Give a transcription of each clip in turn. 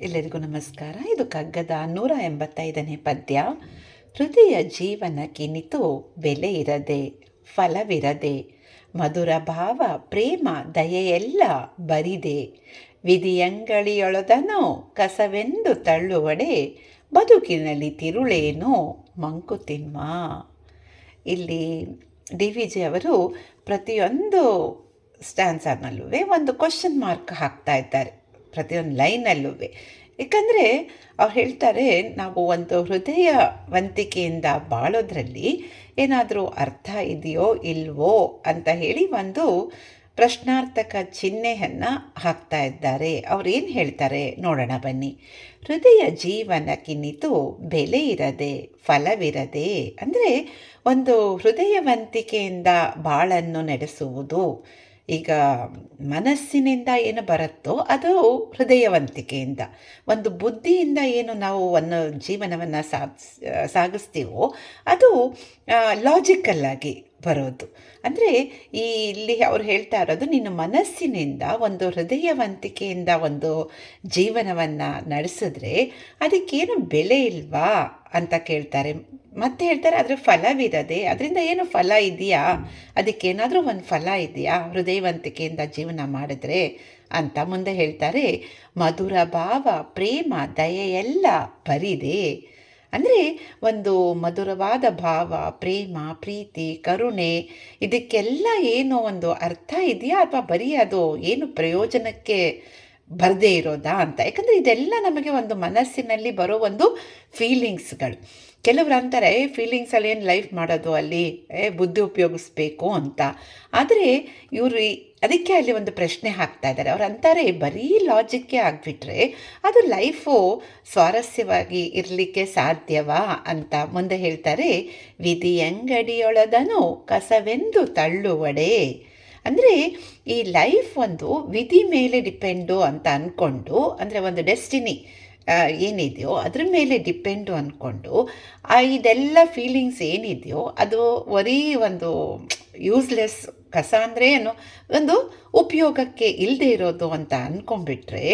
ಎಲ್ಲರಿಗೂ ನಮಸ್ಕಾರ. ಇದು ಕಗ್ಗದ ನೂರ ಎಂಬತ್ತೈದನೇ ಪದ್ಯ. ಹೃದಯ ಜೀವನ ಕಿನಿತು ಬೆಲೆ ಇರದೆ, ಫಲವಿರದೆ, ಮಧುರ ಭಾವ, ಪ್ರೇಮ ದಯೆಯೆಲ್ಲ ಬರಿದೆ. ವಿಧಿಯಂಗಳಿಯೊಳದನೋ, ಕಸವೆಂದು ತಳ್ಳುವಡೆ, ಬದುಕಿನಲ್ಲಿ ತಿರುಳೇನು ಮಂಕುತಿಮ್ಮ ಇಲ್ಲಿ ಡಿ ವಿ ಜಿ ಅವರು ಪ್ರತಿಯೊಂದು ಸ್ಟ್ಯಾನ್ಸರ್ನಲ್ಲೂ ಒಂದು ಕ್ವಶನ್ ಮಾರ್ಕ್ ಹಾಕ್ತಾ ಇದ್ದಾರೆ. ಪ್ರತಿಯೊಂದು ಲೈನಲ್ಲೂ. ಏಕೆಂದರೆ ಅವ್ರು ಹೇಳ್ತಾರೆ, ನಾವು ಒಂದು ಹೃದಯವಂತಿಕೆಯಿಂದ ಬಾಳೋದ್ರಲ್ಲಿ ಏನಾದರೂ ಅರ್ಥ ಇದೆಯೋ ಇಲ್ವೋ ಅಂತ ಹೇಳಿ ಒಂದು ಪ್ರಶ್ನಾರ್ಥಕ ಚಿಹ್ನೆಯನ್ನು ಹಾಕ್ತಾ ಇದ್ದಾರೆ. ಏನು ಹೇಳ್ತಾರೆ? ನೋಡೋಣ ಬನ್ನಿ. ಹೃದಯ ಜೀವನಕ್ಕಿನ್ನಿತು ಬೆಲೆ ಇರದೆ, ಫಲವಿರದೆ. ಅಂದರೆ ಒಂದು ಹೃದಯವಂತಿಕೆಯಿಂದ ಬಾಳನ್ನು ನಡೆಸುವುದು. ಈಗ ಮನಸ್ಸಿನಿಂದ ಏನು ಬರುತ್ತೋ ಅದು ಹೃದಯವಂತಿಕೆಯಿಂದ. ಒಂದು ಬುದ್ಧಿಯಿಂದ ಏನು ನಾವು ಒಂದು ಜೀವನವನ್ನು ಸಾಗಿಸ್, ಸಾಗಿಸ್ತೀವೋ ಅದು ಲಾಜಿಕಲ್ಲಾಗಿ ಬರೋದು. ಅಂದರೆ ಈ ಇಲ್ಲಿ ಅವ್ರು ಹೇಳ್ತಾ ಇರೋದು, ನಿನ್ನ ಮನಸ್ಸಿನಿಂದ ಒಂದು ಹೃದಯವಂತಿಕೆಯಿಂದ ಒಂದು ಜೀವನವನ್ನು ನಡೆಸಿದ್ರೆ ಅದಕ್ಕೇನು ಬೆಲೆ ಇಲ್ವಾ ಅಂತ ಕೇಳ್ತಾರೆ. ಮತ್ತೆ ಹೇಳ್ತಾರೆ ಅದರ ಫಲವಿರದೆ, ಅದರಿಂದ ಏನು ಫಲ ಇದೆಯಾ? ಅದಕ್ಕೇನಾದರೂ ಒಂದು ಫಲ ಇದೆಯಾ? ಹೃದಯವಂತಿಕೆಯಿಂದ ಜೀವನ ಮಾಡಿದ್ರೆ ಅಂತ ಮುಂದೆ ಹೇಳ್ತಾರೆ, ಮಧುರ ಭಾವ, ಪ್ರೇಮ, ದಯೆಯೆಲ್ಲ ಬರಿದೆ. ಅಂದರೆ ಒಂದು ಮಧುರವಾದ ಭಾವ, ಪ್ರೇಮ, ಪ್ರೀತಿ, ಕರುಣೆ, ಇದಕ್ಕೆಲ್ಲ ಏನು ಒಂದು ಅರ್ಥ ಇದೆಯಾ ಅಥವಾ ಬರೀ ಅದು ಏನು ಪ್ರಯೋಜನಕ್ಕೆ ಬರದೇ ಇರೋದಾ ಅಂತ. ಯಾಕಂದರೆ ಇದೆಲ್ಲ ನಮಗೆ ಒಂದು ಮನಸ್ಸಿನಲ್ಲಿ ಬರೋ ಒಂದು ಫೀಲಿಂಗ್ಸ್ಗಳು ಕೆಲವರು ಅಂತಾರೆ ಫೀಲಿಂಗ್ಸಲ್ಲಿ ಏನು ಲೈಫ್ ಮಾಡೋದು ಅಲ್ಲಿ? ಬುದ್ಧಿ ಉಪಯೋಗಿಸ್ಬೇಕು ಅಂತ. ಆದರೆ ಇವರು ಅದಕ್ಕೆ ಅಲ್ಲಿ ಒಂದು ಪ್ರಶ್ನೆ ಹಾಕ್ತಾ ಇದ್ದಾರೆ. ಅವ್ರು ಅಂತಾರೆ, ಬರೀ ಲಾಜಿಕ್ಗೆ ಆಗಿಬಿಟ್ರೆ ಅದು ಲೈಫು ಸ್ವಾರಸ್ಯವಾಗಿ ಇರಲಿಕ್ಕೆ ಸಾಧ್ಯವಾ ಅಂತ ಮುಂದೆ ಹೇಳ್ತಾರೆ ವಿಧಿಯಂಗಡಿಯೊಳದನು ಕಸವೆಂದು ತಳ್ಳುವಡೆ. ಅಂದರೆ ಈ ಲೈಫ್ ಒಂದು ವಿಧಿ ಮೇಲೆ ಡಿಪೆಂಡು ಅಂತ ಅಂದ್ಕೊಂಡು ಅಂದರೆ ಒಂದು ಡೆಸ್ಟಿನಿ ಏನಿದೆಯೋ ಅದ್ರ ಮೇಲೆ ಡಿಪೆಂಡು ಅಂದ್ಕೊಂಡು ಇದೆಲ್ಲ ಫೀಲಿಂಗ್ಸ್ ಏನಿದೆಯೋ ಅದು ಬರೀ ಒಂದು ಯೂಸ್ಲೆಸ್ ಕಸ ಅಂದರೆ ಏನು? ಒಂದು ಉಪಯೋಗಕ್ಕೆ ಇಲ್ಲದೆ ಇರೋದು ಅಂತ ಅಂದ್ಕೊಂಡ್ಬಿಟ್ರೆ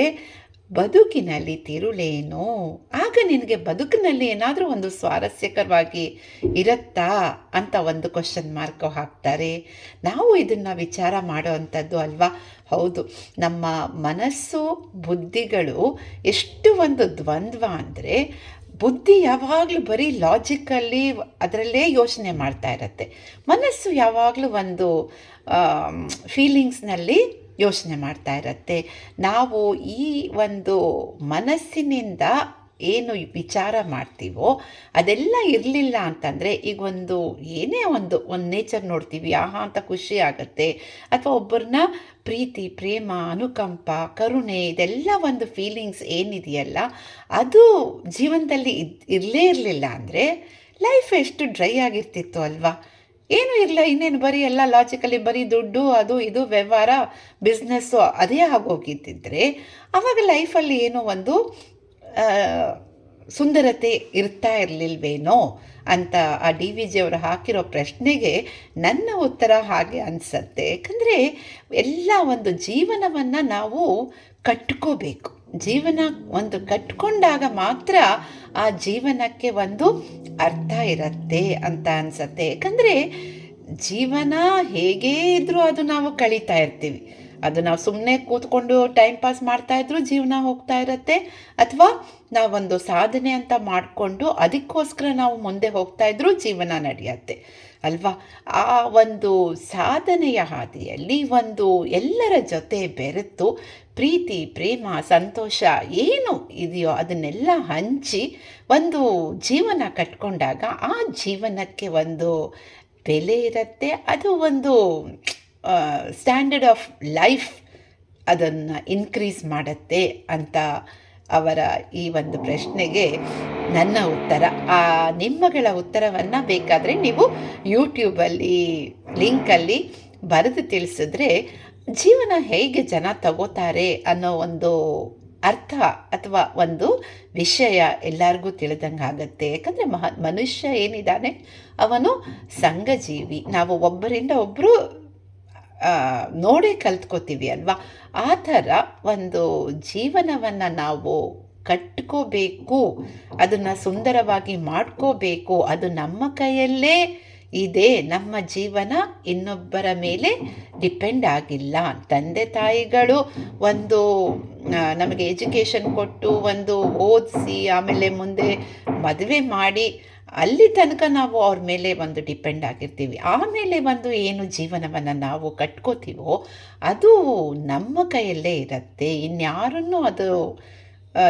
ಬದುಕಿನಲ್ಲಿ ತಿರುಳೇನು? ಆಗ ನಿನಗೆ ಬದುಕಿನಲ್ಲಿ ಏನಾದರೂ ಒಂದು ಸ್ವಾರಸ್ಯಕರವಾಗಿ ಇರುತ್ತಾ? ಅಂತ ಒಂದು ಕ್ವಶನ್ ಮಾರ್ಕ್ ಹಾಕ್ತಾರೆ. ನಾವು ಇದನ್ನು ವಿಚಾರ ಮಾಡೋ ಅಂಥದ್ದು ಅಲ್ವಾ? ಹೌದು. ನಮ್ಮ ಮನಸ್ಸು, ಬುದ್ಧಿಗಳು ಎಷ್ಟು ಒಂದು ದ್ವಂದ್ವ ಅಂದರೆ ಬುದ್ಧಿ ಯಾವಾಗಲೂ ಬರೀ ಲಾಜಿಕಲ್ಲಿ ಅದರಲ್ಲೇ ಯೋಚನೆ ಮಾಡ್ತಾ ಇರತ್ತೆ. ಮನಸ್ಸು ಯಾವಾಗಲೂ ಒಂದು ಫೀಲಿಂಗ್ಸ್ನಲ್ಲಿ ಯೋಚನೆ ಮಾಡ್ತಾ ಇರತ್ತೆ. ನಾವು ಈ ಒಂದು ಮನಸ್ಸಿನಿಂದ ಏನು ವಿಚಾರ ಮಾಡ್ತೀವೋ ಅದೆಲ್ಲ ಇರಲಿಲ್ಲ ಅಂತಂದರೆ ಈಗ ಒಂದು ಏನೇ ಒಂದು ಒಂದು ನೇಚರ್ ನೋಡ್ತೀವಿ, ಆಹಾ ಅಂತ ಖುಷಿ ಆಗುತ್ತೆ. ಅಥವಾ ಒಬ್ಬರನ್ನ ಪ್ರೀತಿ, ಪ್ರೇಮ, ಅನುಕಂಪ, ಕರುಣೆ ಇದೆಲ್ಲ ಒಂದು ಫೀಲಿಂಗ್ಸ್ ಏನಿದೆಯಲ್ಲ, ಅದು ಜೀವನದಲ್ಲಿ ಇರಲೇ ಇರಲಿಲ್ಲ ಅಂದರೆ ಲೈಫ್ ಎಷ್ಟು ಡ್ರೈ ಆಗಿರ್ತಿತ್ತು ಅಲ್ವಾ? ಏನೂ ಇರಲ್ಲ ಇನ್ನೇನು, ಬರೀ ಎಲ್ಲ ಲಾಜಿಕಲಿ ಬರೀ ದುಡ್ಡು, ಅದು, ಇದು, ವ್ಯವಹಾರ ಬಿಸ್ನೆಸ್ಸು ಅದೇ ಆಗೋಗಿದ್ದಿದ್ರೆ ಆವಾಗ ಲೈಫಲ್ಲಿ ಏನೋ ಒಂದು ಸುಂದರತೆ ಇರ್ತಾ ಇರಲಿಲ್ವೇನೋ ಅಂತ ಆ ಡಿ ವಿ ಜಿ ಅವರು ಹಾಕಿರೋ ಪ್ರಶ್ನೆಗೆ ನನ್ನ ಉತ್ತರ ಹಾಗೆ ಅನಿಸತ್ತೆ. ಯಾಕಂದರೆ ಎಲ್ಲ ಒಂದು ಜೀವನವನ್ನು ನಾವು ಕಟ್ಕೋಬೇಕು. ಜೀವನ ಒಂದು ಕಟ್ಕೊಂಡಾಗ ಮಾತ್ರ ಆ ಜೀವನಕ್ಕೆ ಒಂದು ಅರ್ಥ ಇರತ್ತೆ ಅಂತ ಅನಿಸತ್ತೆ. ಯಾಕಂದರೆ ಜೀವನ ಹೇಗೇ ಇದ್ದರೂ ಅದು ನಾವು ಕಳೀತಾ ಇರ್ತೀವಿ. ಅದು ನಾವು ಸುಮ್ಮನೆ ಕೂತ್ಕೊಂಡು ಟೈಮ್ ಪಾಸ್ ಮಾಡ್ತಾ ಮಾಡ್ತಾಯಿದ್ರು ಜೀವನ ಹೋಗ್ತಾ ಇರುತ್ತೆ. ಅಥವಾ ನಾವೊಂದು ಸಾಧನೆ ಅಂತ ಮಾಡಿಕೊಂಡು ಅದಕ್ಕೋಸ್ಕರ ನಾವು ಮುಂದೆ ಹೋಗ್ತಾ ಇದ್ರೂ ಜೀವನ ನಡೆಯುತ್ತೆ. ಅಲ್ವಾ? ಆ ಒಂದು ಸಾಧನೆಯ ಹಾದಿಯಲ್ಲಿ ಒಂದು ಎಲ್ಲರ ಜೊತೆ ಬೆರೆತು ಪ್ರೀತಿ, ಪ್ರೇಮ, ಸಂತೋಷ ಏನು ಇದೆಯೋ ಅದನ್ನೆಲ್ಲ ಹಂಚಿ ಒಂದು ಜೀವನ ಕಟ್ಕೊಂಡಾಗ ಆ ಜೀವನಕ್ಕೆ ಒಂದು ಬೆಲೆ ಇರುತ್ತೆ. ಅದು ಒಂದು ಸ್ಟ್ಯಾಂಡರ್ಡ್ ಆಫ್ ಲೈಫ್ ಅದನ್ನು ಇನ್ಕ್ರೀಸ್ ಮಾಡುತ್ತೆ ಅಂತ ಅವರ ಈ ಒಂದು ಪ್ರಶ್ನೆಗೆ ನನ್ನ ಉತ್ತರ. ಆ, ನಿಮ್ಮಗಳ ಉತ್ತರವನ್ನು ಬೇಕಾದರೆ ನೀವು ಯೂಟ್ಯೂಬಲ್ಲಿ ಲಿಂಕಲ್ಲಿ ಬರೆದು ತಿಳಿಸಿದ್ರೆ ಜೀವನ ಹೇಗೆ ಜನ ತಗೋತಾರೆ ಅನ್ನೋ ಒಂದು ಅರ್ಥ ಅಥವಾ ಒಂದು ವಿಷಯ ಎಲ್ಲರಿಗೂ ತಿಳಿದಂಗೆ ಆಗುತ್ತೆ. ಯಾಕಂದರೆ ಮಹ, ಮನುಷ್ಯ ಏನಿದ್ದಾನೆ ಅವನು ಸಂಘಜೀವಿ. ನಾವು ಒಬ್ಬರಿಂದ ಒಬ್ಬರು ನೋಡೇ ಕಲ್ತ್ಕೋತೀವಿ ಅಲ್ವಾ? ಆ ಥರ ಒಂದು ಜೀವನವನ್ನು ನಾವು ಕಟ್ಕೋಬೇಕು, ಅದನ್ನು ಸುಂದರವಾಗಿ ಮಾಡ್ಕೋಬೇಕು, ಅದು ನಮ್ಮ ಕೈಯಲ್ಲೇ ಇದೆ, ನಮ್ಮ ಜೀವನ ಇನ್ನೊಬ್ಬರ ಮೇಲೆ ಡಿಪೆಂಡ್ ಆಗಿಲ್ಲ. ತಂದೆ ತಾಯಿಗಳು ಒಂದು ನಮಗೆ ಎಜುಕೇಷನ್ ಕೊಟ್ಟು ಒಂದು ಓದಿಸಿ, ಆಮೇಲೆ ಮುಂದೆ ಮದುವೆ ಮಾಡಿ ಅಲ್ಲಿ ತನಕ ನಾವು ಅವ್ರ ಮೇಲೆ ಒಂದು ಡಿಪೆಂಡ್ ಆಗಿರ್ತೀವಿ. ಆಮೇಲೆ ಒಂದು ಏನು ಜೀವನವನ್ನು ನಾವು ಕಟ್ಕೋತೀವೋ, ಅದು ನಮ್ಮ ಕೈಯಲ್ಲೇ ಇರುತ್ತೆ. ಇನ್ಯಾರನ್ನೂ ಅದು